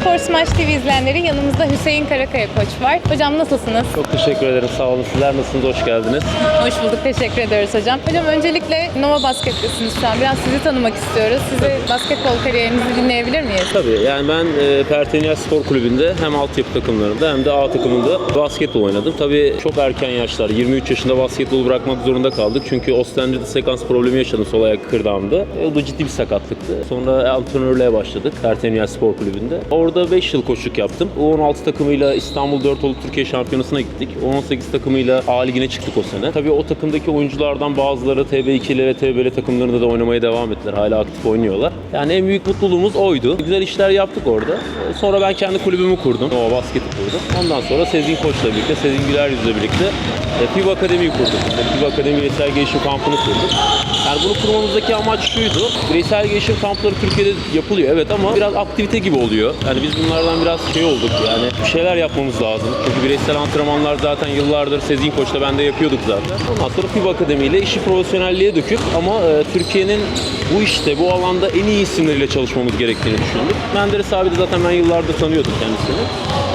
Spor Smash TV izleyenleri yanımızda Hüseyin Karakaya koç var. Hocam nasılsınız? Çok teşekkür ederim. Sağ olun. Sizler nasılsınız? Hoş geldiniz. Hoş bulduk. Teşekkür ediyoruz hocam. Hocam öncelikle Nova Basket'tesiniz şu an. Biraz sizi tanımak istiyoruz. Sizi basketbol kariyerinizi dinleyebilir miyiz? Tabii yani ben e, Pertenya Spor Kulübü'nde hem altyapı takımlarında hem de A takımında basketbol oynadım. Tabii çok erken yaşlar. 23 yaşında basketbol bırakmak zorunda kaldık. Çünkü Ostender'de sekans problemi yaşadım sol ayak kırdağımda. E, o da ciddi bir sakatlıktı. Sonra antrenörlüğe başladık Pertenya Spor Kulübü'nde. Orada 5 yıl koçluk yaptım. U16 takımıyla İstanbul 4 Olu Türkiye Şampiyonası'na gittik. U18 takımıyla A Ligi'ne çıktık o sene. Tabii o takımdaki oyunculardan bazıları TB2'li ve TBL takımlarında da oynamaya devam ettiler. Hala aktif oynuyorlar. Yani en büyük mutluluğumuz oydu. Güzel işler yaptık orada. Sonra ben kendi kulübümü kurdum. O basketi kurdum. Ondan sonra Sezgin Koç'la birlikte, Sezgin Güler Yüz'le birlikte e, FIBA Akademi'yi kurduk. FIBA Akademi Bireysel Gelişim Kampı'nı kurduk. Yani bunu kurmamızdaki amaç şuydu. Bireysel gelişim kampları Türkiye'de yapılıyor evet ama biraz aktivite gibi oluyor. Yani biz bunlardan biraz şey olduk yani bir şeyler yapmamız lazım. Çünkü bireysel antrenmanlar zaten yıllardır Sezgin Koç'la ben de yapıyorduk zaten. Ondan sonra FIBA Akademi ile işi profesyonelliğe döküp ama e, Türkiye'nin bu işte, bu alanda en iyi isimleriyle çalışmamız gerektiğini düşündük. Menderes abi de zaten ben yıllardır tanıyordum kendisini.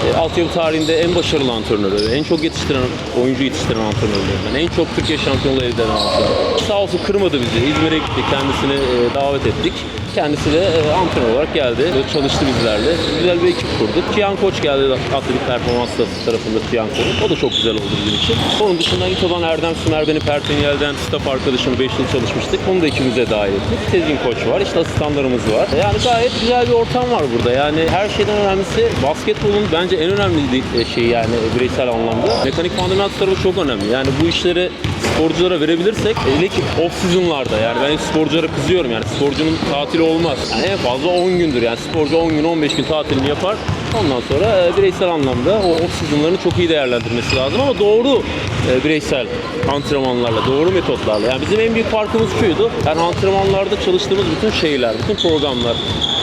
E, altyapı tarihinde en başarılı antrenörü, en çok yetiştiren, oyuncu yetiştiren antrenörlerinden, en çok Türkiye şampiyonluğu elde eden antrenör. Sağ olsun kırmadı bizi. İzmir'e gittik, kendisini e, davet ettik. Kendisi de e, antrenör olarak geldi. Çalıştı bizlerle. Güzel bir ekip kurduk. Cihan Koç geldi atletik performans tarafında Cihan Koç. O da çok güzel oldu bizim için. Onun dışında İTO'dan Erdem Sümer beni Pertenyel'den staff arkadaşım 5 yıl çalışmıştık. Onu da ekibimize dahil ettik. Sezgin Koç var. işte asistanlarımız var. Yani gayet güzel bir ortam var burada. Yani her şeyden önemlisi basketbolun bence en önemli şeyi yani bireysel anlamda. Mekanik fundamental tarafı çok önemli. Yani bu işleri sporculara verebilirsek hele ki off season'larda yani ben sporculara kızıyorum yani sporcunun tatili olmaz. Yani en fazla 10 gündür yani sporcu 10 gün 15 gün tatilini yapar. Ondan sonra e, bireysel anlamda o off season'larını çok iyi değerlendirmesi lazım ama doğru e, bireysel antrenmanlarla, doğru metotlarla. Yani bizim en büyük farkımız şuydu. Yani antrenmanlarda çalıştığımız bütün şeyler, bütün programlar,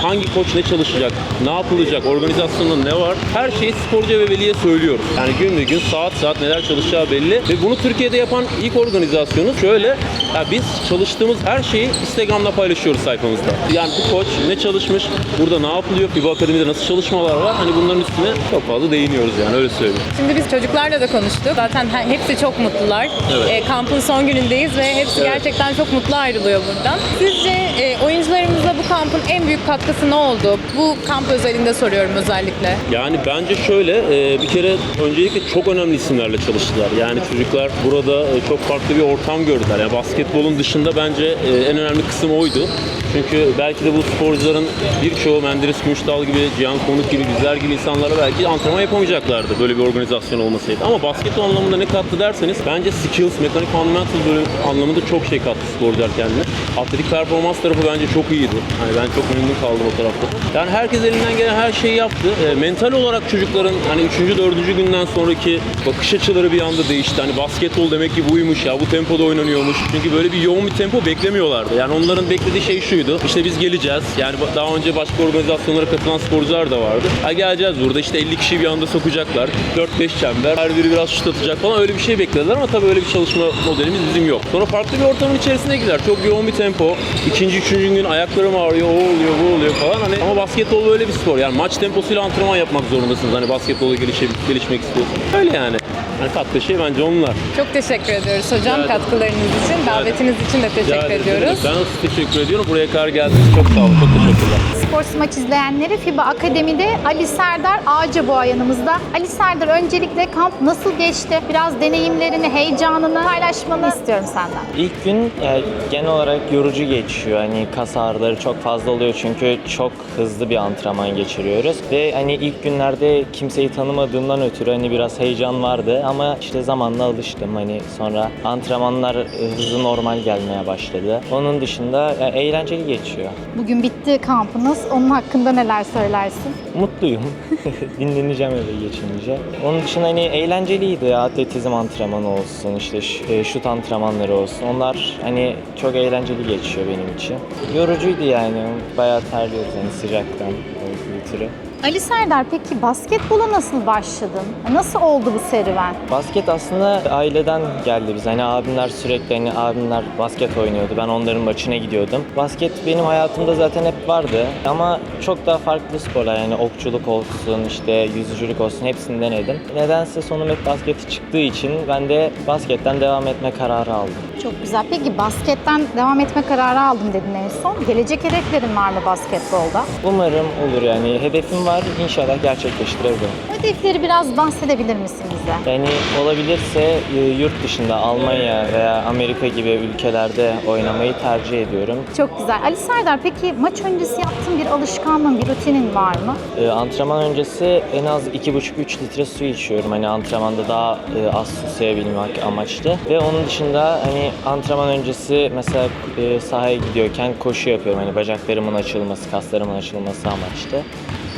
hangi koç ne çalışacak, ne yapılacak, organizasyonda ne var, her şeyi sporcu ve veliye söylüyoruz. Yani gün be gün, saat saat neler çalışacağı belli. Ve bunu Türkiye'de yapan ilk organizasyonu şöyle, ya biz çalıştığımız her şeyi Instagram'da paylaşıyoruz sayfamızda. Yani bu koç ne çalışmış, burada ne yapılıyor, FIBA Akademi'de nasıl çalışmalar var, hani bunların üstüne çok fazla değiniyoruz yani öyle söyleyeyim. Şimdi biz çocuklarla da konuştuk. Zaten he- hepsi çok mutlular. Evet. E, kampın son günündeyiz ve hepsi Evet. gerçekten çok mutlu ayrılıyor buradan. Sizce e, oyuncularımıza bu kampın en büyük katkısı ne oldu? Bu kamp özelinde soruyorum özellikle. Yani bence şöyle, e, bir kere öncelikle çok önemli isimlerle çalıştılar. Yani çocuklar burada e, çok farklı bir ortam gördüler. Yani basketbolun dışında bence e, en önemli kısım oydu. Çünkü belki de bu sporcuların birçoğu Menderes Gümüşdal gibi, Cihan Konuk gibi, bizler gibi insanlara belki antrenman yapamayacaklardı böyle bir organizasyon olmasaydı. Ama basketbol anlamında ne kattı derseniz bence skills, mekanik fundamental bölüm anlamında çok şey kattı sporcular kendine. Atletik performans tarafı bence çok iyiydi. Hani ben çok memnun kaldım o tarafta. Yani herkes elinden gelen her şeyi yaptı. E, mental olarak çocukların hani 3. 4. günden sonraki bakış açıları bir anda değişti. Hani basketbol demek ki buymuş ya bu tempoda oynanıyormuş. Çünkü böyle bir yoğun bir tempo beklemiyorlardı. Yani onların beklediği şey şuydu. İşte biz geleceğiz. Yani daha önce başka organizasyonlara katılan sporcular da vardı. Ha geleceğiz burada işte 50 kişi bir anda sokacaklar. 4-5 çember. Her biri biraz şut atacak falan öyle bir şey beklediler ama tabii öyle bir çalışma modelimiz bizim yok. Sonra farklı bir ortamın içerisine girdiler. Çok yoğun bir tempo. İkinci, üçüncü gün ayaklarım ağrıyor, o oluyor, bu oluyor falan. Hani ama basketbol böyle bir spor. Yani maç temposuyla antrenman yapmak zorundasınız. Hani basketbola gelişe, gelişmek istiyorsanız. Öyle yani. Hani kattığı şey bence onlar. Çok teşekkür ediyoruz hocam Rica ederim. katkılarınız için. Davetiniz için de teşekkür ediyoruz. Ben nasıl teşekkür ediyorum. Buraya kadar geldiniz. Çok sağ olun. Çok teşekkürler. Spor Smaç izleyenleri FIBA Akademi'de Ali Serdar Ağacaboğa yanımızda. Ali Serdar öncelikle kamp nasıl geçti? Biraz deneyimlerini, heyecanını paylaşmanı istiyorum senden. İlk gün e, genel olarak yorucu geçiyor. Hani kas ağrıları çok fazla oluyor çünkü çok hızlı bir antrenman geçiriyoruz. Ve hani ilk günlerde kimseyi tanımadığımdan ötürü hani biraz heyecan vardı ama işte zamanla alıştım. Hani sonra antrenmanlar e, hızı normal gelmeye başladı. Onun dışında e, eğlenceli geçiyor. Bugün bitti kampınız. Onun hakkında neler söylersin? Mutluyum. Dinleneceğim eve geçince. Onun dışında hani eğlenceliydi. Atletizm antrenmanı olsun, işte e, şut antrenmanları olsun. Onlar hani çok eğlenceli geçiyor benim için. Yorucuydu yani. Bayağı terliyoruz hani sıcaktan olduğu ötürü. Ali Serdar peki basketbola nasıl başladın? Nasıl oldu bu serüven? Basket aslında aileden geldi biz. Hani abimler sürekli hani abimler basket oynuyordu. Ben onların maçına gidiyordum. Basket benim hayatımda zaten hep vardı. Ama çok daha farklı sporlar yani okçuluk olsun, işte yüzücülük olsun hepsini denedim. Nedense sonum hep basketi çıktığı için ben de basketten devam etme kararı aldım. Çok güzel. Peki basketten devam etme kararı aldım dedin en son. Gelecek hedeflerin var mı basketbolda? Umarım olur yani. Hedefim var. İnşallah gerçekleştirebilirim. Hedefleri biraz bahsedebilir misin bize? Yani olabilirse e, yurt dışında Almanya veya Amerika gibi ülkelerde oynamayı tercih ediyorum. Çok güzel. Ali Serdar peki maç öncesi yaptığın bir alışkanlığın, bir rutinin var mı? E, antrenman öncesi en az 2,5-3 litre su içiyorum. Hani antrenmanda daha e, az susayabilmek amaçlı. Ve onun dışında hani antrenman öncesi mesela e, sahaya gidiyorken koşu yapıyorum. Hani bacaklarımın açılması, kaslarımın açılması amaçlı.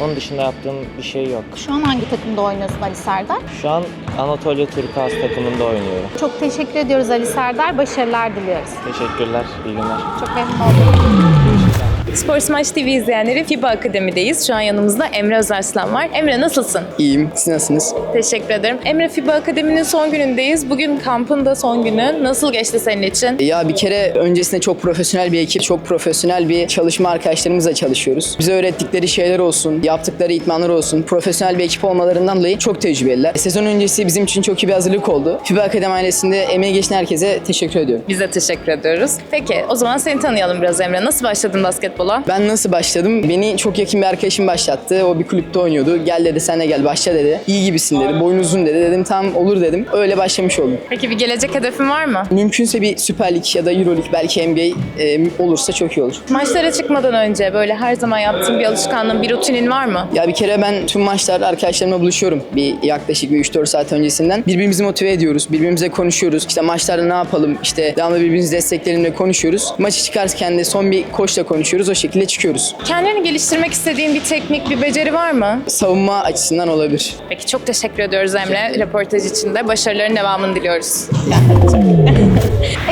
Onun dışında yaptığım bir şey yok. Şu an hangi takımda oynuyorsun Ali Serdar? Şu an Anatolia Turkuaz takımında oynuyorum. Çok teşekkür ediyoruz Ali Serdar. Başarılar diliyoruz. Teşekkürler, iyi günler. Çok memnun oldum. Spor Smash TV izleyenleri FIBA Akademi'deyiz. Şu an yanımızda Emre Özarslan var. Emre nasılsın? İyiyim. Siz nasılsınız? Teşekkür ederim. Emre FIBA Akademi'nin son günündeyiz. Bugün kampın da son günü. Nasıl geçti senin için? Ya bir kere öncesinde çok profesyonel bir ekip, çok profesyonel bir çalışma arkadaşlarımızla çalışıyoruz. Bize öğrettikleri şeyler olsun, yaptıkları itmanlar olsun, profesyonel bir ekip olmalarından dolayı çok tecrübeliler. Sezon öncesi bizim için çok iyi bir hazırlık oldu. FIBA Akademi ailesinde emeği geçen herkese teşekkür ediyorum. Biz de teşekkür ediyoruz. Peki o zaman seni tanıyalım biraz Emre. Nasıl başladın basketbola? Ben nasıl başladım? Beni çok yakın bir arkadaşım başlattı. O bir kulüpte oynuyordu. Gel dedi sen de gel başla dedi. İyi gibisin dedi. Boyun uzun dedi. Dedim tamam olur dedim. Öyle başlamış oldum. Peki bir gelecek hedefin var mı? Mümkünse bir Süper Lig ya da Euro Lig belki NBA e, olursa çok iyi olur. Maçlara çıkmadan önce böyle her zaman yaptığın bir alışkanlığın, bir rutinin var mı? Ya bir kere ben tüm maçlarda arkadaşlarımla buluşuyorum. Bir yaklaşık bir 3-4 saat öncesinden. Birbirimizi motive ediyoruz. Birbirimize konuşuyoruz. İşte maçlarda ne yapalım? İşte devamlı birbirimizi desteklerimle konuşuyoruz. Maçı çıkarken de son bir koçla konuşuyoruz. O şekilde çıkıyoruz. Kendini geliştirmek istediğin bir teknik, bir beceri var mı? Savunma açısından olabilir. Peki çok teşekkür ediyoruz Emre röportaj için de. Başarıların devamını diliyoruz.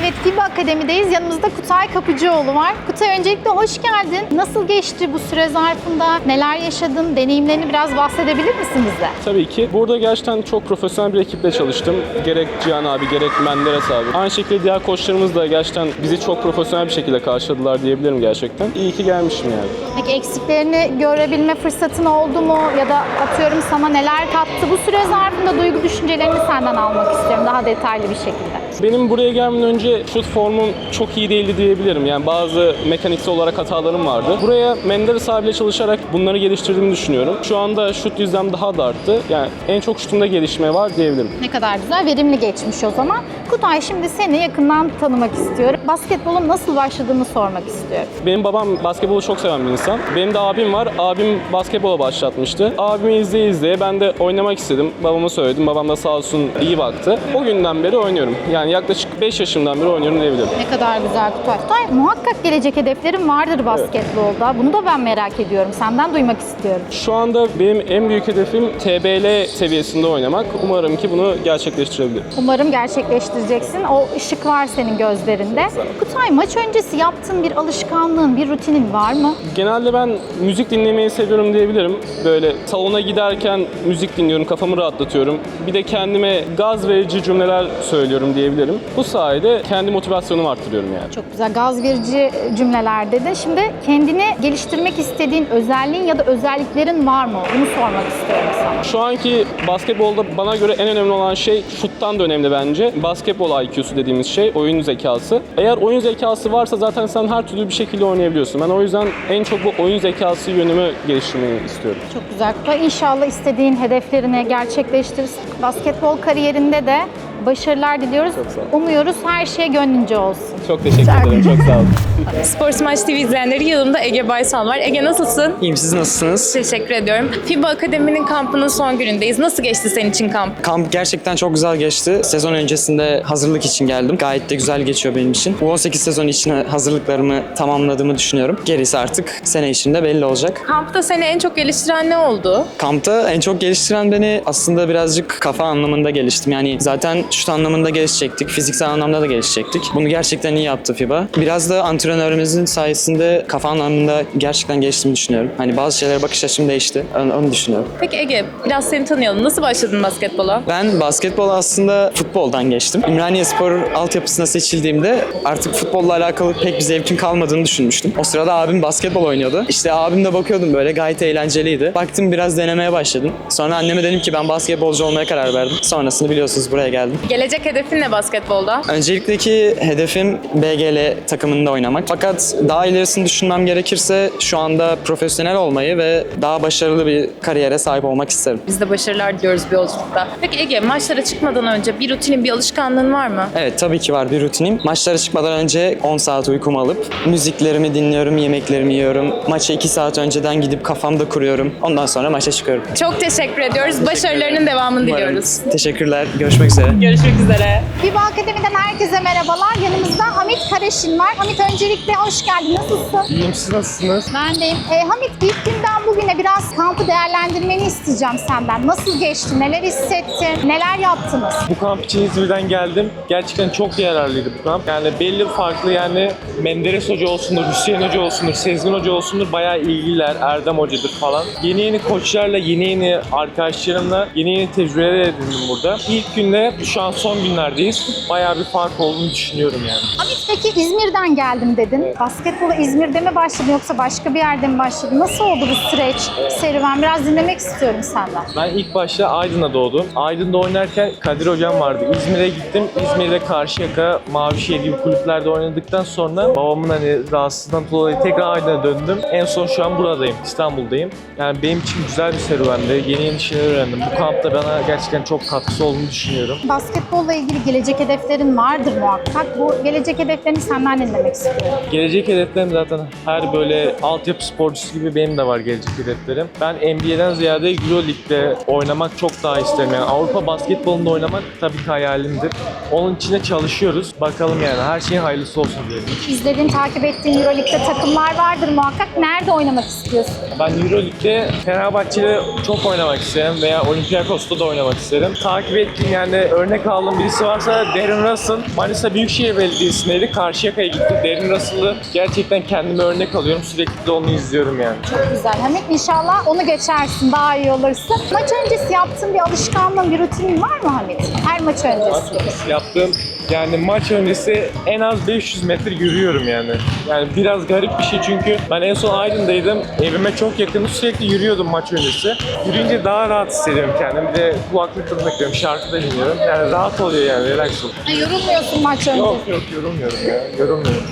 Evet FIBA Akademi'deyiz. Yanımızda Kutay Kapıcıoğlu var. Kutay öncelikle hoş geldin. Nasıl geçti bu süre zarfında? Neler yaşadın? Deneyimlerini biraz bahsedebilir misin bize? Tabii ki. Burada gerçekten çok profesyonel bir ekiple çalıştım. Gerek Cihan abi, gerek Menderes abi. Aynı şekilde diğer koçlarımız da gerçekten bizi çok profesyonel bir şekilde karşıladılar diyebilirim gerçekten. İyi ki gelmişim yani. Peki eksiklerini görebilme fırsatın oldu mu? Ya da atıyorum sana neler kattı? Bu süre zarfında duygu düşüncelerini senden almak istiyorum daha detaylı bir şekilde. Benim buraya gelmeden önce şut formum çok iyi değildi diyebilirim. Yani bazı mekaniksel olarak hatalarım vardı. Buraya Menderes abiyle çalışarak bunları geliştirdiğimi düşünüyorum. Şu anda şut yüzdem daha da arttı. Yani en çok şutumda gelişme var diyebilirim. Ne kadar güzel, verimli geçmiş o zaman. Kutay şimdi seni yakından tanımak istiyorum. Basketbolun nasıl başladığını sormak istiyorum. Benim babam basketbolu çok seven bir insan. Benim de abim var. Abim basketbola başlatmıştı. Abimi izleye izleye ben de oynamak istedim. Babama söyledim. Babam da sağ olsun iyi baktı. O günden beri oynuyorum. Yani yaklaşık 5 yaşımdan beri oynuyorum diyebilirim. Ne kadar güzel Kutay. Kutay muhakkak gelecek hedeflerin vardır basketbolda. Bunu da ben merak ediyorum. Senden duymak istiyorum. Şu anda benim en büyük hedefim TBL seviyesinde oynamak. Umarım ki bunu gerçekleştirebilirim. Umarım gerçekleştireceksin. O ışık var senin gözlerinde. Kutay maç öncesi yaptığın bir alışkanlığın, bir rutinin var mı? Genelde ben müzik dinlemeyi seviyorum diyebilirim. Böyle salona giderken müzik dinliyorum, kafamı rahatlatıyorum. Bir de kendime gaz verici cümleler söylüyorum diyebilirim. Bu sayede kendi motivasyonumu arttırıyorum yani. Çok güzel gaz verici cümleler dedin. Şimdi kendini geliştirmek istediğin özelliğin ya da özelliklerin var mı? Bunu sormak istiyorum sana. Şu anki basketbolda bana göre en önemli olan şey şuttan da önemli bence. Basketbol IQ'su dediğimiz şey, oyun zekası. Eğer oyun zekası varsa zaten sen her türlü bir şekilde oynayabiliyorsun. Ben o yüzden en çok bu oyun zekası yönümü geliştirmeyi istiyorum. Çok güzel. İnşallah istediğin hedeflerini gerçekleştirirsin. Basketbol kariyerinde de başarılar diliyoruz. sağ ol. Umuyoruz her şey gönlünce olsun. Çok teşekkür ederim, çok sağ olun. Spor Smash TV izleyenleri yanımda Ege Baysal var. Ege nasılsın? İyiyim siz nasılsınız? Teşekkür ediyorum. FIBA Akademi'nin kampının son günündeyiz. Nasıl geçti senin için kamp? Kamp gerçekten çok güzel geçti. Sezon öncesinde hazırlık için geldim. Gayet de güzel geçiyor benim için. Bu 18 sezon için hazırlıklarımı tamamladığımı düşünüyorum. Gerisi artık sene içinde belli olacak. Kampta seni en çok geliştiren ne oldu? Kampta en çok geliştiren beni aslında birazcık kafa anlamında geliştim. Yani zaten şut anlamında gelişecektik. Fiziksel anlamda da gelişecektik. Bunu gerçekten iyi yaptı FIBA. Biraz da antrenörümüzün sayesinde kafa anlamında gerçekten geliştiğimi düşünüyorum. Hani bazı şeylere bakış açım değişti. Onu, onu düşünüyorum. Peki Ege, biraz seni tanıyalım. Nasıl başladın basketbola? Ben basketbol aslında futboldan geçtim. Ümraniye Spor altyapısına seçildiğimde artık futbolla alakalı pek bir zevkim kalmadığını düşünmüştüm. O sırada abim basketbol oynuyordu. İşte abimle bakıyordum böyle gayet eğlenceliydi. Baktım biraz denemeye başladım. Sonra anneme dedim ki ben basketbolcu olmaya karar verdim. Sonrasını biliyorsunuz buraya geldim. Gelecek hedefin ne basketbolda? Öncelikteki hedefim BGL takımında oynamak. Fakat daha ilerisini düşünmem gerekirse şu anda profesyonel olmayı ve daha başarılı bir kariyere sahip olmak isterim. Biz de başarılar diliyoruz bir yolculukta. Peki Ege, maçlara çıkmadan önce bir rutinin, bir alışkanlığın var mı? Evet tabii ki var bir rutinim. Maçlara çıkmadan önce 10 saat uykumu alıp müziklerimi dinliyorum, yemeklerimi yiyorum. Maça 2 saat önceden gidip kafamda kuruyorum. Ondan sonra maça çıkıyorum. Çok teşekkür ediyoruz. Başarılarının devamını diliyoruz. Umarım. Teşekkürler. Görüşmek üzere. Görüşmek üzere. FIBA Akademi'den herkese merhabalar. Yanımızda Hamit Karaşin var. Hamit öncelikle hoş geldin. Nasılsın? İyiyim siz nasılsınız? Ben deyim. Ee, Hamit ilk günden bugüne biraz kampı değerlendirmeni isteyeceğim senden. Nasıl geçti? Neler hissettin? Neler yaptınız? Bu kamp için İzmir'den geldim. Gerçekten çok yararlıydı bu kamp. Yani belli farklı yani Menderes Hoca olsundur, Hüseyin Hoca olsundur, Sezgin Hoca olsundur bayağı ilgiler, Erdem Hoca'dır falan. Yeni yeni koçlarla, yeni yeni arkadaşlarımla yeni yeni tecrübeler edindim burada. İlk günde şu an son günlerdeyiz. Bayağı bir fark olduğunu düşünüyorum yani. Hamit peki İzmir'den geldim dedin. Basketbola İzmir'de mi başladın yoksa başka bir yerde mi başladın? Nasıl oldu bu süreç, serüven? Biraz dinlemek istiyorum senden. Ben ilk başta Aydın'da doğdum. Aydın'da oynarken Kadir Hocam vardı. İzmir'e gittim. İzmir'de Karşıyaka, Mavişehir gibi kulüplerde oynadıktan sonra babamın hani rahatsızlığından dolayı tekrar Aydın'a döndüm. En son şu an buradayım, İstanbul'dayım. Yani benim için güzel bir serüvendi. Yeni yeni şeyler öğrendim. Bu kampta bana gerçekten çok katkısı olduğunu düşünüyorum. Basketbolla ilgili gelecek hedeflerin vardır muhakkak. Bu gelecek hedeflerini senden dinlemek istiyorum. Gelecek hedeflerim zaten her böyle altyapı sporcusu gibi benim de var gelecek hedeflerim. Ben NBA'den ziyade Euroleague'de oynamak çok daha isterim. Yani Avrupa basketbolunda oynamak tabii ki hayalimdir. Onun için de çalışıyoruz. Bakalım yani her şeyin hayırlısı olsun diyelim. İzlediğin, takip ettiğin Euroleague'de takımlar vardır muhakkak. Nerede oynamak istiyorsun? Ben Euroleague'de Fenerbahçe'de çok oynamak isterim veya Olympiakos'ta da oynamak isterim. Takip ettiğim yani örnek aldığım birisi varsa Darren Russell. Manisa Büyükşehir Belediyesi'ndeydi. Karşıyaka'ya gitti. Darren Russell'ı gerçekten kendime örnek alıyorum. Sürekli de onu izliyorum yani. Çok güzel. Hamit inşallah onu geçersin, daha iyi olursun. Maç öncesi yaptığın bir alışkanlığın, bir rutinin var mı Hamit? Her maç öncesi. yaptığım yani maç öncesi en az 500 metre yürüyorum yani. Yani biraz garip bir şey çünkü ben en son Aydın'daydım. Evime çok yakın sürekli yürüyordum maç öncesi. Yürüyünce daha rahat hissediyorum kendimi. Bir de kulaklıkla takıyorum, şarkı da dinliyorum. Yani rahat oluyor yani, relax oluyor. Ha, yorulmuyorsun maç öncesi. Yok yok yorulmuyorum ya, yorulmuyorum.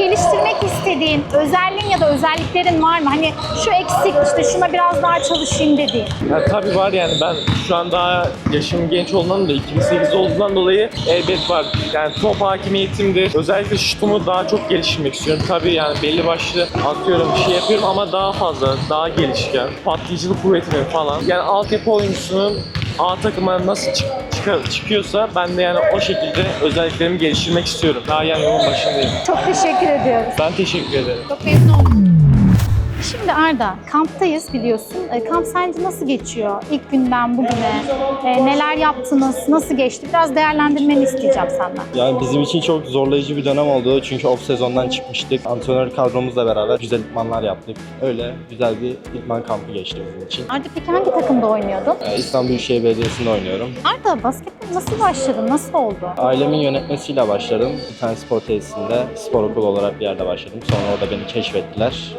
Geliştirmek istediğin özelliğin ya da özelliklerin var mı? Hani şu eksik, işte şuna biraz daha çalışayım dediğin. Ya tabii var yani ben şu an daha yaşım genç olduğundan da 2008 olduğundan dolayı elbet var. Yani top hakimiyetimdir. Özellikle şutumu daha çok geliştirmek istiyorum. Tabii yani belli başlı atıyorum bir şey yapıyorum ama daha fazla, daha gelişken. Patlayıcılık kuvvetimi falan. Yani altyapı oyuncusunun A takıma nasıl çık- çıka- çıkıyorsa ben de yani o şekilde özelliklerimi geliştirmek istiyorum. Daha yani yolun başındayım. Çok teşekkür ediyoruz. Ben teşekkür ederim. Çok memnun oldum. Şimdi Arda, kamptayız biliyorsun. E, kamp sence nasıl geçiyor? İlk günden bugüne e, neler yaptınız, nasıl geçti? Biraz değerlendirmeni isteyeceğim senden. Yani bizim için çok zorlayıcı bir dönem oldu çünkü off sezondan çıkmıştık. Antrenör kadromuzla beraber güzel idmanlar yaptık. Öyle güzel bir idman kampı geçti bizim için. Arda peki hangi takımda oynuyordun? Ee, İstanbul Büyükşehir Belediyesi'nde oynuyorum. Arda basketbol nasıl başladın, nasıl oldu? Ailemin yönetmesiyle başladım. Bir tane spor tesisinde spor okulu olarak bir yerde başladım. Sonra orada beni keşfettiler.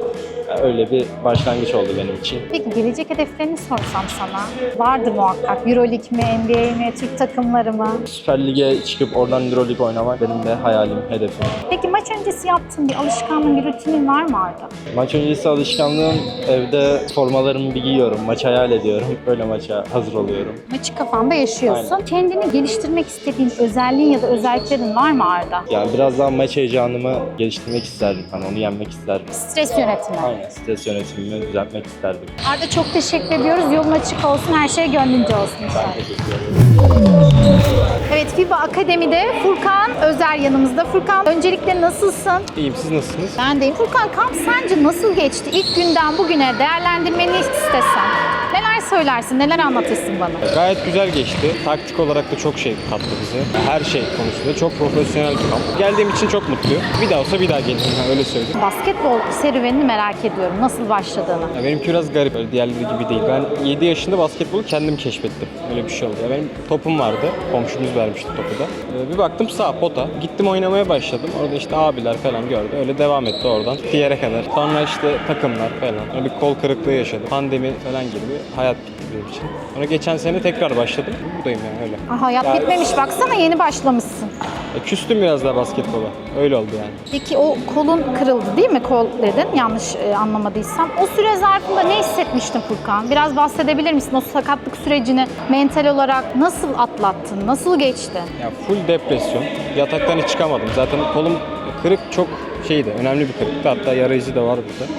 Öyle bir başlangıç oldu benim için. Peki gelecek hedeflerini sorsam sana. Vardır muhakkak. Euroleague mi, NBA mi, Türk takımları mı? Süper Lig'e çıkıp oradan Euroleague oynamak benim de hayalim, hedefim. Peki maç öncesi yaptığın bir alışkanlığın, bir rutinin var mı Arda? Maç öncesi alışkanlığım evde formalarımı bir giyiyorum, maç hayal ediyorum. Böyle maça hazır oluyorum. Maçı kafanda yaşıyorsun. Kendini geliştirmek istediğin özelliğin ya da özelliklerin var mı Arda? Yani biraz daha maç heyecanımı geliştirmek isterdim. Hani onu yenmek isterdim. Stres yönetimi. Aynen stres yönetimimi düzeltmek isterdim. Arda çok teşekkür ediyoruz. Yolun açık olsun, her şey gönlünce olsun inşallah. Teşekkür ederim. Evet FIBA Akademi'de Furkan Özer yanımızda. Furkan öncelikle nasılsın? İyiyim siz nasılsınız? Ben deyim. Furkan kamp sence nasıl geçti? İlk günden bugüne değerlendirmeni istesem. Neler söylersin, neler anlatırsın bana? Gayet güzel geçti. Taktik olarak da çok şey kattı bize. Her şey konusunda çok profesyonel bir kamp. Geldiğim için çok mutluyum. Bir daha olsa bir daha gelirim. Öyle söyleyeyim. Basketbol serüvenini merak ediyorum. Nasıl başladığını. Ya benimki biraz garip. Öyle diğerleri gibi değil. Ben 7 yaşında basketbolu kendim keşfettim. Öyle bir şey oldu. Ya benim topum vardı. Komşumuz vermişti topu da. Ee, bir baktım sağ pota. Gittim oynamaya başladım. Orada işte abiler falan gördü. Öyle devam etti oradan. Bir yere kadar. Sonra işte takımlar falan. Sonra bir kol kırıklığı yaşadım. Pandemi falan gibi. Hayat benim için. Sonra geçen sene tekrar başladım. Buradayım yani öyle. Ah, hayat Ya- bitmemiş baksana yeni başlamışsın. E, küstüm biraz daha basketbola. Öyle oldu yani. Peki o kolun kırıldı değil mi? Kol dedin yanlış e, anlamadıysam. O süre zarfında ne hissetmiştin Furkan? Biraz bahsedebilir misin? O sakatlık sürecini mental olarak nasıl atlattın? Nasıl geçti? Ya full depresyon. Yataktan hiç çıkamadım. Zaten kolum kırık çok şeydi. Önemli bir kırıktı. Hatta yara izi de var burada.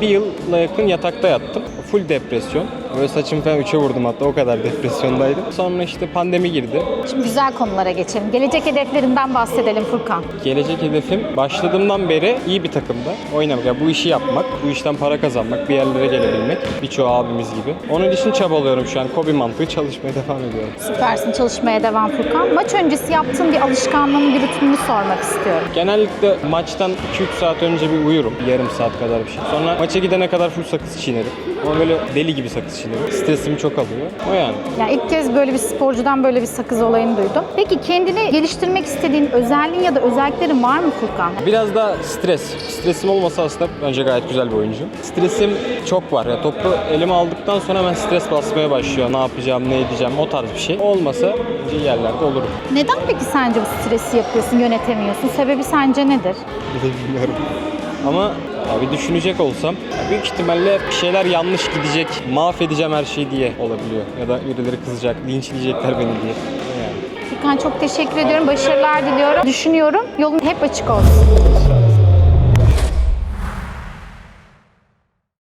Bir yılla yakın yatakta yattım. Full depresyon. Böyle saçımı falan üçe vurdum hatta o kadar depresyondaydım. Sonra işte pandemi girdi. Şimdi güzel konulara geçelim. Gelecek hedeflerinden bahsedelim Furkan. Gelecek hedefim başladığımdan beri iyi bir takımda oynamak. Yani bu işi yapmak, bu işten para kazanmak, bir yerlere gelebilmek. Birçoğu abimiz gibi. Onun için çabalıyorum şu an. Kobi mantığı çalışmaya devam ediyorum. Süpersin çalışmaya devam Furkan. Maç öncesi yaptığın bir alışkanlığını, bir rutinini sormak istiyorum. Genellikle maçtan 2-3 saat önce bir uyurum. Yarım saat kadar bir şey. Sonra maça gidene kadar full sakız çiğnerim. Ama böyle deli gibi sakız çiğnerim. Stresimi çok alıyor. O yani. Ya ilk kez böyle bir sporcudan böyle bir sakız olayını duydum. Peki kendini geliştirmek istediğin özelliğin ya da özelliklerin var mı Furkan? Biraz da stres. Stresim olmasa aslında bence gayet güzel bir oyuncu. Stresim çok var. Ya topu elime aldıktan sonra hemen stres basmaya başlıyor. Ne yapacağım, ne edeceğim o tarz bir şey. Olmasa iyi yerlerde olurum. Neden peki sence bu stresi yapıyorsun, yönetemiyorsun? Sebebi sence nedir? Bilmiyorum. Ama ya bir düşünecek olsam büyük ihtimalle bir şeyler yanlış gidecek, mahvedeceğim her şeyi diye olabiliyor. Ya da birileri kızacak, linçleyecekler beni diye. Yani. Furkan çok teşekkür ediyorum. Başarılar diliyorum. Düşünüyorum. Yolun hep açık olsun.